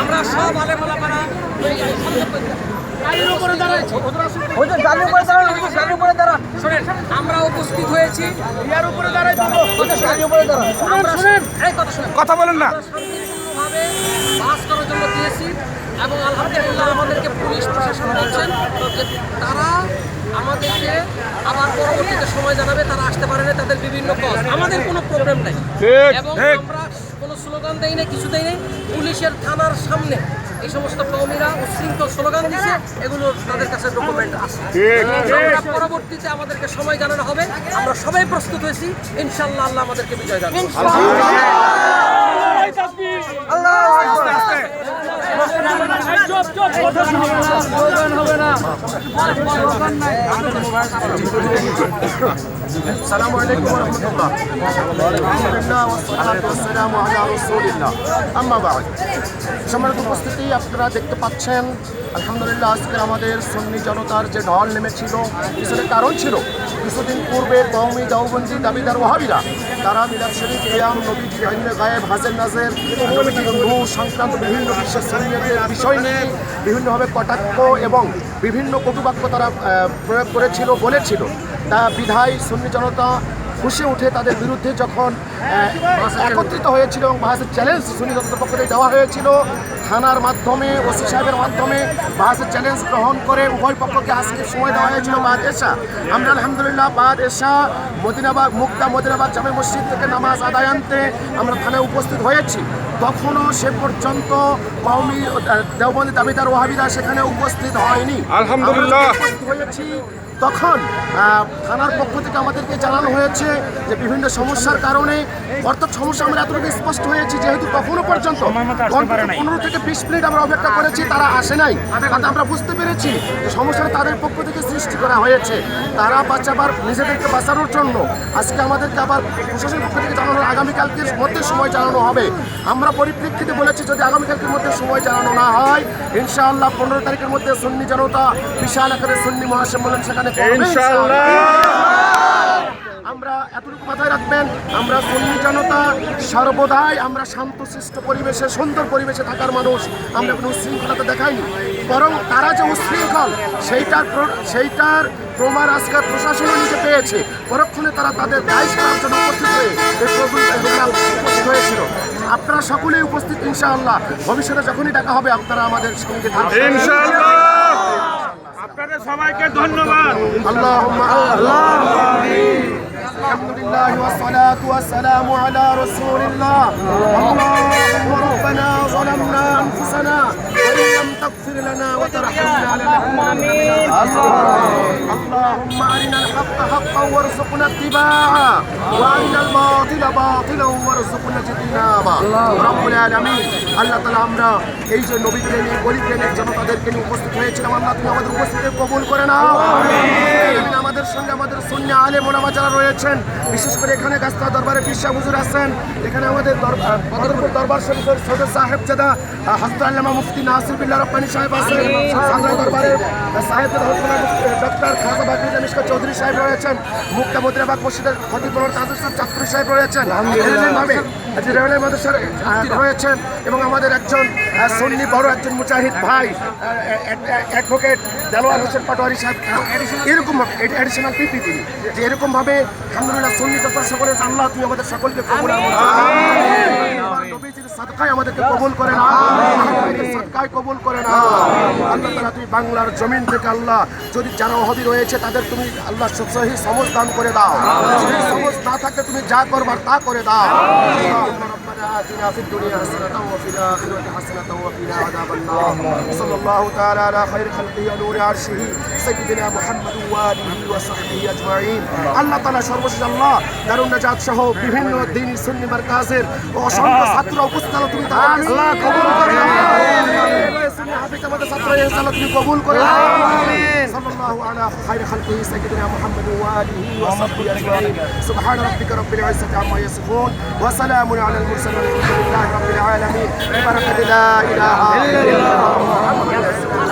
আমরা সব আমরা উপস্থিত হয়েছি। কথা বলেন না। বাস করার জন্য দিয়েছি এবং আলহামদুলিল্লাহ আমাদেরকে পুলিশ প্রশাসন বলছেন তারা আমাদেরকে আবার পরবর্তীতে সময় জানাবে তারা আসতে পারে না তাদের বিভিন্ন কজ। আমাদের কোনো প্রবলেম নাই। এবং আমরা স্লোগান দেয় নাই কিছু দেয় নাই। পুলিশের থানার সামনে এই সমস্ত কর্মীরা উশৃঙ্খল স্লোগান দিচ্ছে এগুলো তাদের কাছে ডকুমেন্ট আছে। পরবর্তীতে আমাদেরকে সময় জানানো হবে। আমরা সবাই প্রস্তুত হয়েছি। ইনশাল্লাহ আল্লাহ আমাদেরকে বিজয় দান করুন। উপস্থিতি আপনারা দেখতে পাচ্ছেন আলহামদুলিল্লাহ আজকে আমাদের সন্নি জনতার যে ঢল নেমেছিল পিছনে কারণ ছিল কিছুদিন পূর্বে কৌমি দাউবন্দি দাবিদার ওহাবিরা তারা মিলাদ শরীফ, কিয়াম নবীজি আইনে গায়েব, হাজের নাজের সংক্রান্ত বিভিন্ন বিশ্বের সন্নিয়তের বিষয় নিয়ে বিভিন্নভাবে কটাক্ষ এবং বিভিন্ন কটুবাক্য তারা প্রয়োগ করেছিল, বলেছিল। তা বিধায় সুন্নি জনতা খুশি উঠে তাদের বিরুদ্ধে যখন একত্রিত হয়েছিল এবং বাহাসের চ্যালেঞ্জ সুন্নি জনতার পক্ষ থেকে দেওয়া হয়েছিল থানার মাধ্যমে ওসি সাহেবের মাধ্যমে বাহাসের চ্যালেঞ্জ গ্রহণ করে উভয় পক্ষকে আজকে সময় দেওয়া হয়েছিল বাদ এসা আমরা আলহামদুলিল্লাহ বাদ এসা মদিনাবাগ মুক্তা মদিনাবাদ জামে মসজিদ থেকে নামাজ আদায় আনতে আমরা থানায় উপস্থিত হয়েছি। তখনও সে পর্যন্ত কওমি দেওবন্দি দাবিদার ওহাবিরা সেখানে উপস্থিত হয়নি। আলহামদুলিল্লাহ। উপস্থিত হয়েছি তখন থানার পক্ষ থেকে আমাদেরকে জানানো হয়েছে যে বিভিন্ন সমস্যার কারণে অর্থাৎ সমস্যা আমরা এতটুকু স্পষ্ট হয়েছি যেহেতু তখনও পর্যন্ত পনেরো থেকে বিশ মিনিট আমরা অপেক্ষা করেছি, তারা আসে নাই। তাতে আমরা বুঝতে পেরেছি যে সমস্যাটা তাদের পক্ষ থেকে সৃষ্টি করা হয়েছে। তারা বাঁচাবার, নিজেদেরকে বাঁচানোর জন্য আজকে আমাদেরকে আবার প্রশাসনের পক্ষ থেকে জানানো আগামীকালকের মধ্যে সময় জানানো হবে। আমরা পরিপ্রেক্ষিতে বলেছি, যদি আগামীকালকের মধ্যে সময় জানানো না হয়, ইনশাআল্লাহ পনেরো তারিখের মধ্যে সুন্নি জনতা, বিশাল আকারে সুন্নি মহাসম্মেলন সেখানে। আমরা এতটুকু মাথায় রাখবেন আমরা সন্নি জনতা সর্বদাই আমরা শান্ত শান্তশিষ্ট পরিবেশে সুন্দর পরিবেশে থাকার মানুষ। আমরা কোনো উশৃঙ্খলতা দেখাইনি। বরং তারা যে উশৃঙ্খল সেইটার সেইটার প্রমাণ আজকাল প্রশাসনও নিজে পেয়েছে। পরক্ষণে তারা তাদের দায় সারার জন্য উপস্থিত হয়ে এই প্রবল উপস্থিত হয়েছিল। আপনারা সকলেই উপস্থিত ইনশাআল্লাহ। ভবিষ্যতে যখনই ডাকা হবে আপনারা আমাদের সঙ্গে থাকবেন। আপনাদের সবাইকে ধন্যবাদ। আল্লাহ আল্লাহ। لله والصلاة والسلام على رسول الله. اللهم ربنا ظلمنا أنفسنا وإن لم تغفر لنا وترحمنا لنكونن من الخاسرين اللهم أرنا الحق حقا وارزقنا اتباعه وأرنا الباطل باطلا وارزقنا اجتنابه رب العالمين আল্লাহ তালা আমরা এই যে নবী প্রেমী গরিব প্রেমিক জনতাদেরকে নিয়ে উপস্থিত হয়েছিলাম আল্লাহ তুমি আমাদের উপস্থিতি কবুল করে নাও আমিন। আমাদের সঙ্গে আমাদের সন্ন্য আলে মোলামা যারা রয়েছেন বিশেষ করে এখানে গাস্তা দরবারে পিসা হুজুর আছেন এখানে আমাদের দরবার বদরপুর দরবার শরীফের সদর সাহেব জাদা হজরত আল্লামা মুফতি নাসির বিল্লাহ রব্বানি সাহেব আছেন সাদরা দরবারের সাহেব ডক্টর খাজা বাকরি জানিস্কা চৌধুরী সাহেব রয়েছেন। মুক্তা মদিরাবাগ মসজিদের খতিব তাজুর সাহেব চাকরি সাহেব রয়েছেন। আহ, রয়েছেন। এবং আমাদের একজন সন্নি বড় একজন মুজাহিদ ভাই অ্যাডভোকেট দেলোয়ার হোসেন পাটোয়ারি সাহেব। এরকম অ্যাডিশনাল পিপি তিনি। যে এরকমভাবে আলহামদুলিল্লাহ সন্নি যত সকলের আল্লাহ তুমি আমাদের সকলকে কবুল নবীজির সাদকায় আমাদেরকে কবুল করে না সাদকায় কবুল করে না আল্লাহ তাআলা তুমি বাংলার জমিন থেকে আল্লাহ যদি যারা ওহাবি রয়েছে তাদের তুমি আল্লাহ সহি সমজ দান করে দাও যদি সমজ না থাকে তুমি যা করবার তা করে দাও ربنا آتنا في الدنيا حسنة وفي الآخرة حسنة وقنا عذاب النار صلى الله تعالى على خير خلقه ونور عرشه سيدنا محمد وآله وصحبه أجمعين আল্লাহ তাআলা সর্বশেষ আল্লাহ দারুন নাজাত সহ বিভিন্ন দিন সুন্নি মার্কাজের অসংখ্য ছাত্র উপস্থিত আলো তুমি তাদের আল্লাহ কবুল করে সুন্নি হাফিজ আমাদের ছাত্র ইনশাআল্লাহ তুমি কবুল করে صلى الله على خير خلقه سيدنا محمد وآله وصحبه أجمعين سبحان ربك رب العزة عما يصفون وسلام على المرسلين والحمد لله رب العالمين ببركة لا إله إلا الله محمد رسول الله